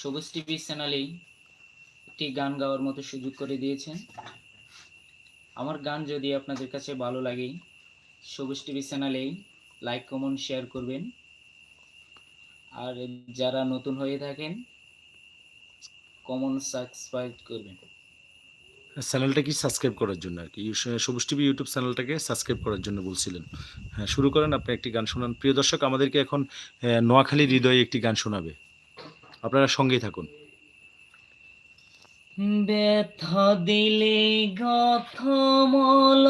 সবুজ টিভি চ্যানেলেই একটি গান গাওয়ার মতো সুযোগ করে দিয়েছেন। আমার গান যদি আপনাদের কাছে ভালো লাগে, সবুজ টিভি চ্যানেলেই লাইক, কমেন্ট, শেয়ার করবেন। আর যারা নতুন হয়ে থাকেন কমন সাবস্ক্রাইব করবেন। চ্যানেলটা কি সাবস্ক্রাইব করার জন্য আর কি? সবুজ টিভি ইউটিউব চ্যানেলটাকে সাবস্ক্রাইব করার জন্য বলছিলেন। হ্যাঁ শুরু করেন, আপনি একটি গান শোনান। প্রিয় দর্শক, আমাদেরকে এখন নোয়াখালী হৃদয়ে একটি গান শোনাবে। আপনারা সঙ্গেই থাকুন। ব্যথা দিলে গথমল।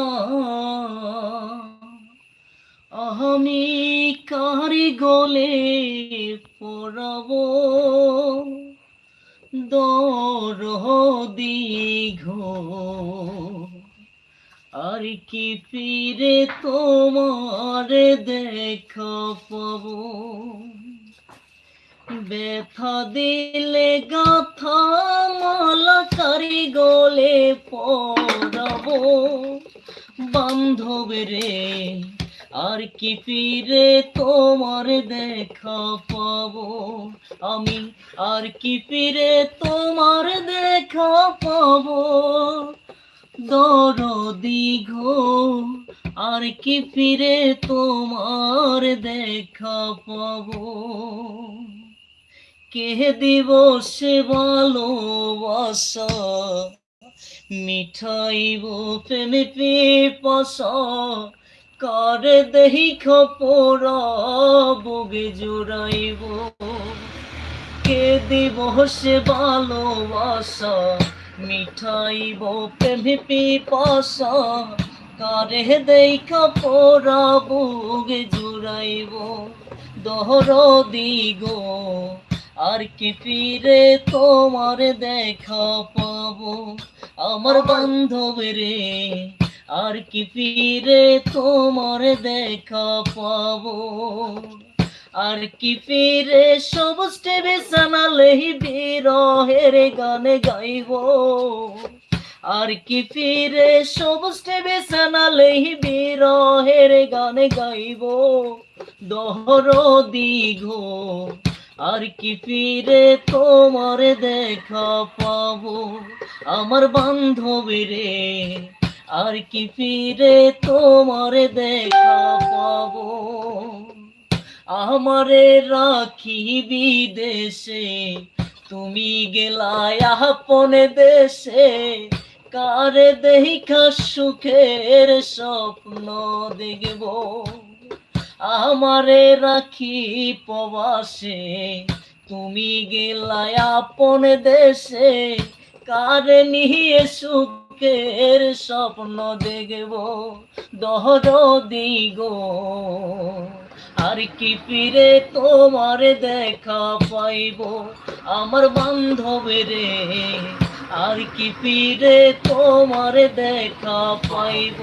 আমি কারি গলে পড়ব। দর দীঘ আর কি ফিরে তোমার দেখা পাবো ব্যথা দিলে গাথা মালা কারি গলে পড়ব বান্ধব রে, আর কি ফিরে তোমার দেখা পাব? আমি আর কি ফিরে তোমার দেখা পাব? দরদি ঘো আর কি ফিরে তোমার দেখা পাবো? কে দিব সে ভালোবাসা? মিঠাইব প্রেমে পিপাসা। কার দেহি খপরা বগে জোড়াইব? কে দিব সে ভালোবাসা? মিঠাইব প্রেমে পিপাসা। কারে দেখা পোড়া বুগে জুড়াইব? দহর দিগো। আর কি ফিরে তোমার দেখা পাবো? আমার বান্ধব রে আর কি ফিরে তোমার দেখা পাবো? আর কি ফিরে সবুজ টিভি চ্যানেলে বিরহের গানে গাইব? আর কি ফিরে সবুজ টিভি চ্যানেলে বিরহের গানে গাইব? দহর দিঘো আর কি ফিরে তোমার দেখা পাবো? আমার বান্ধবী রে আর কি ফিরে তোমার দেখা পাবো? আমারে রাখি বিদেশে, তুমি গেলায় আপন দেশে। কারে দেখা সুখের স্বপ্ন দেখব? আমারে রাখি প্রবাসে। তুমি গেলায় আপন দেশে, কারে নিয়ে সুখের স্বপ্ন দেখব? দহর দিগো আর কি ফিরে তোমার দেখা পাইব? আমার বান্ধবেরে, আর কি ফিরে তোমার দেখা পাইব?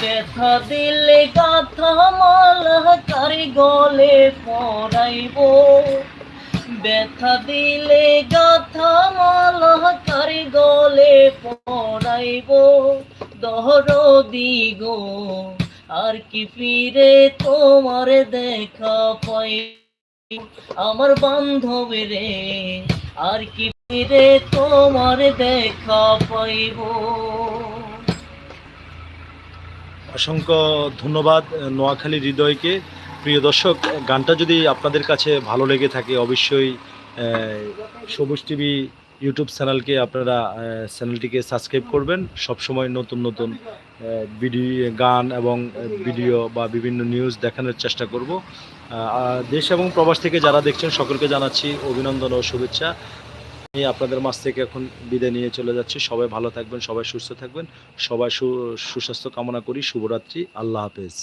ব্যথা দিলে গাথা মালা কারি গলে পড়াইব। ব্যথা দিলে গাথা মালা কারি গলে পড়াইব। দহর দিগো আর কি ফিরে তোমার দেখা পাই আমার বান্ধবী রে, আর কি ফিরে তোমার দেখা পাইব। অসংখ্য ধন্যবাদ নোয়াখালী হৃদয়কে। প্রিয় দর্শক গানটা যদি আপনাদের কাছে ভালো লেগে থাকে, অবশ্যই সবুজ টিভি ইউটিউব চ্যানেলকে আপনারা চ্যানেলটিকে সাবস্ক্রাইব করবেন। সবসময় নতুন নতুন ভিডিও গান এবং ভিডিও বা বিভিন্ন নিউজ দেখানোর চেষ্টা করব। দেশ এবং প্রবাস থেকে যারা দেখছেন, সকলকে জানাচ্ছি অভিনন্দন ও শুভেচ্ছা। আমি আপনাদের মাছ থেকে এখন বিদায় নিয়ে চলে যাচ্ছি। সবাই ভালো থাকবেন, সবাই সুস্থ থাকবেন, সবাই সুস্বাস্থ্য কামনা করি, শুভরাত্রি, আল্লাহ হাফেজ।